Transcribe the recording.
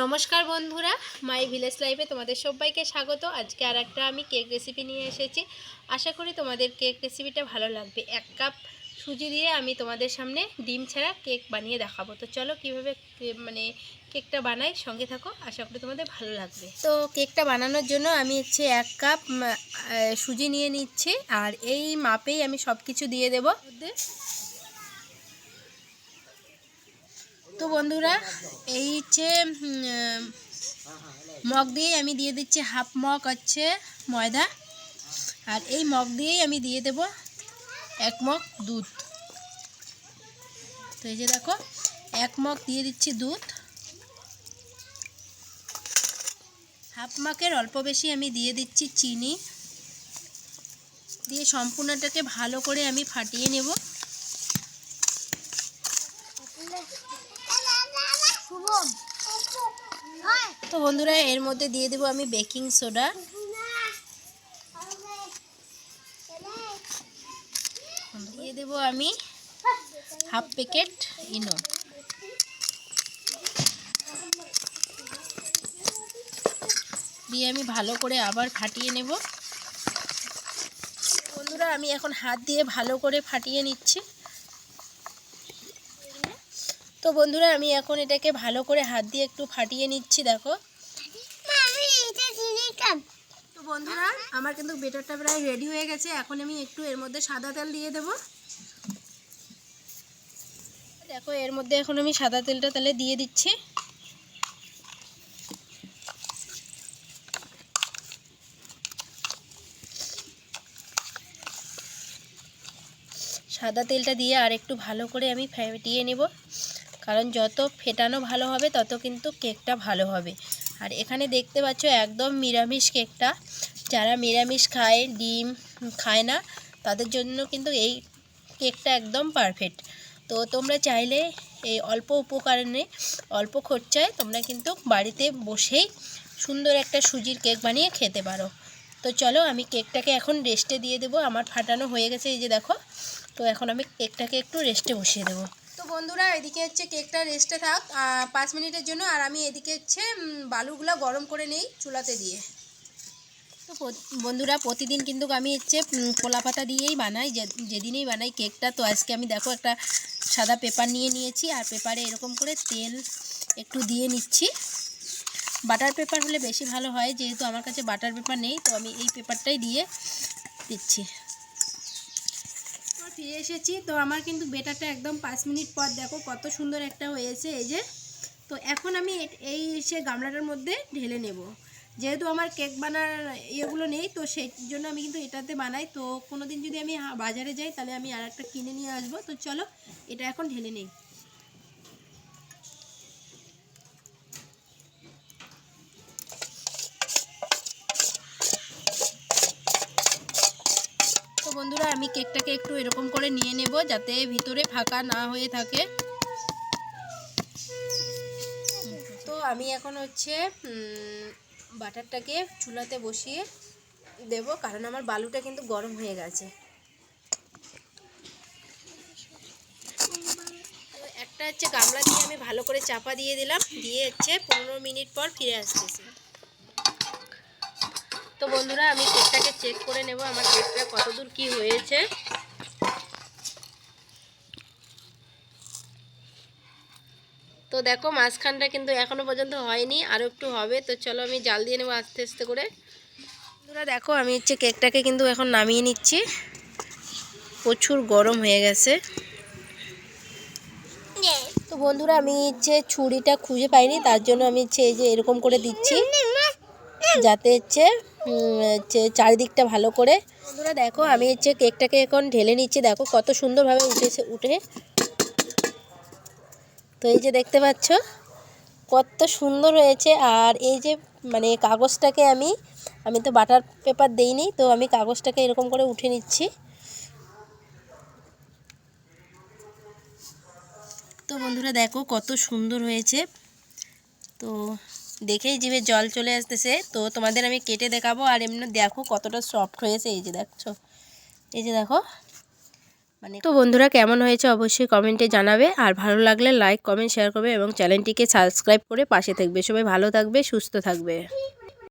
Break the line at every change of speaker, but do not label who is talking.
নমস্কার বন্ধুরা, my village লাইফে তোমাদের সবাইকে স্বাগত। আজকে আর একটা আমি কেক রেসিপি নিয়ে এসেছি। আশা করি তোমাদের কেক রেসিপিটা ভালো লাগবে। এক কাপ সুজি দিয়ে আমি তোমাদের সামনে ডিম ছাড়া কেক বানিয়ে দেখাবো। তো চলো কীভাবে মানে কেকটা বানাই, সঙ্গে থাকো। আশা করি তোমাদের ভালো লাগবে। তো কেকটা বানানোর জন্য আমি হচ্ছে এক কাপ সুজি নিয়ে নিচ্ছি। আর এই মাপেই আমি সব কিছু দিয়ে দেবো মধ্যে তো বন্ধুরা, এই হচ্ছে মগ দিয়ে আমি দিয়ে দিচ্ছি হাফ মগ হচ্ছে ময়দা। আর এই মগ দিয়েই আমি দিয়ে দেব এক মগ দুধ। তো এই যে দেখো, এক মগ দিয়ে দিচ্ছি দুধ। হাফ মগের অল্প বেশি আমি দিয়ে দিচ্ছি চিনি। দিয়ে সম্পূর্ণটাকে ভালো করে আমি ফাটিয়ে নেব। তো বন্ধুরা, এর মধ্যে দিয়ে দেবো আমি বেকিং সোডা। দিয়ে দেবো আমি হাফ প্যাকেট ইনো। দিয়ে আমি ভালো করে আবার ফাটিয়ে নেব। বন্ধুরা, আমি এখন হাত দিয়ে ভালো করে ফাটিয়ে নিচ্ছি। তো বন্ধুরা, আমি এখন এটাকে ভালো করে হাত দিয়ে একটু ফাটিয়ে নিচ্ছি, দেখো। বন্ধুরা, আমার কিন্তু বেটারটা প্রায় রেডি হয়ে গেছে। এখন আমি একটু এর মধ্যে সাদা তেল দিয়ে দেব। দেখো, এর মধ্যে এখন আমি সাদা তেলটা তাহলে দিয়ে দিচ্ছি। সাদা তেলটা দিয়ে আর একটু ভালো করে আমি ফেটিয়ে নেব। কারণ যত ফেটানো ভালো হবে, তত কিন্তু কেকটা ভালো হবে। আর এখানে দেখতে পাচ্ছ একদম নিরামিষ কেকটা। যারা নিরামিষ খায়, ডিম খায় না, তাদের জন্য কিন্তু এই কেকটা একদম পারফেক্ট তো তোমরা চাইলে এই অল্প উপকরণে, অল্প খরচায় তোমরা কিন্তু বাড়িতে বসেই সুন্দর একটা সুজির কেক বানিয়ে খেতে পারো। তো চলো আমি কেকটাকে এখন রেস্টে দিয়ে দেবো। আমার ফাটানো হয়ে গেছে, এই যে দেখো। তো এখন আমি কেকটাকে একটু রেস্টে বসিয়ে দেবো। বন্ধুরা, এদিকে হচ্ছে কেকটা রেস্টে থাক। পাঁচ মিনিটের জন্য। আর আমি এদিকে হচ্ছে বালুগুলো গরম করে নেই চুলাতে দিয়ে। তো বন্ধুরা, প্রতিদিন কিন্তু আমি হচ্ছে কলা পাতা দিয়েই বানাই। যেদিনেই বানাই কেকটা, তো আজকে আমি দেখো একটা সাদা পেপার নিয়ে নিয়েছি। আর পেপারে এরকম করে তেল একটু দিয়ে নিচ্ছি। বাটার পেপার হলে বেশি ভালো হয়, যেহেতু আমার কাছে বাটার পেপার নেই, তো আমি এই পেপারটাই দিয়ে দিচ্ছি। ফিরে এসেছি। তো আমার কিন্তু বেটারটা একদম পাঁচ মিনিট পর দেখো কত সুন্দর একটা হয়েছে এই যে। তো এখন আমি এই সে গামলাটার মধ্যে ঢেলে নেব। যেহেতু আমার কেক বানার ইয়েগুলো নেই, তো সেই জন্য আমি কিন্তু এটাতে বানাই। তো কোনো দিন যদি আমি বাজারে যাই, তাহলে আমি আর একটা কিনে নিয়ে আসব। তো চলো, এটা এখন ঢেলে নেই। বন্ধুরা, আমি কেকটাকে একটু এরকম করে নিয়ে নেব যাতে ভিতরে ফাঁকা না হয়ে থাকে। তো আমি এখন হচ্ছে বাটারটাকে চুলাতে বসিয়ে দেব, কারণ আমার বালুটা কিন্তু গরম হয়ে গেছে। একটা হচ্ছে গামলা দিয়ে আমি ভালো করে চাপা দিয়ে দিলাম, দিয়ে হচ্ছে পনেরো মিনিট পর ফিরে আসতেছি। তো বন্ধুরা, আমি কেকটাকে চেক করে নেব আমার কেকটা কতদূর কি হয়েছে। তো দেখো, মাঝখানটা কিন্তু এখনও পর্যন্ত হয়নি আরও একটু হবে। তো চলো আমি জাল দিয়ে নেব আস্তে আস্তে করে। বন্ধুরা, দেখো, আমি হচ্ছে কেকটাকে কিন্তু এখন নামিয়ে নিচ্ছি। প্রচুর গরম হয়ে গেছে। তো বন্ধুরা, আমি হচ্ছে ছুরিটা খুঁজে পাইনি, তার জন্য আমি হচ্ছে এই যে এরকম করে দিচ্ছি। যাতে হচ্ছে চারিদিকটা ভালো করে। বন্ধুরা দেখো, আমি হচ্ছে কেকটাকে এখন ঢেলে নিচ্ছি। দেখো কত সুন্দরভাবে উঠেছে, উঠে। তো এই যে দেখতে পাচ্ছ, কত সুন্দর হয়েছে। আর এই যে মানে কাগজটাকে আমি আমি তো বাটার পেপার দেইনি, তো আমি কাগজটাকে এরকম করে উঠে নিচ্ছি। তো বন্ধুরা দেখো কত সুন্দর হয়েছে। তো দেখেই জিভে জল চলে আসতেছে। তো তোমাদের আমি কেটে দেখাবো, আর এমনি দেখো কতটা সফট হয়েছে, এই যে দেখছ। এই যে দেখো। মানে তো বন্ধুরা কেমন হয়েছে অবশ্যই কমেন্টে জানাবে, আর ভালো লাগলে লাইক কমেন্ট শেয়ার করবে এবং চ্যানেলটিকে সাবস্ক্রাইব করে পাশে থাকবে। সবাই ভালো থাকবে, সুস্থ থাকবে।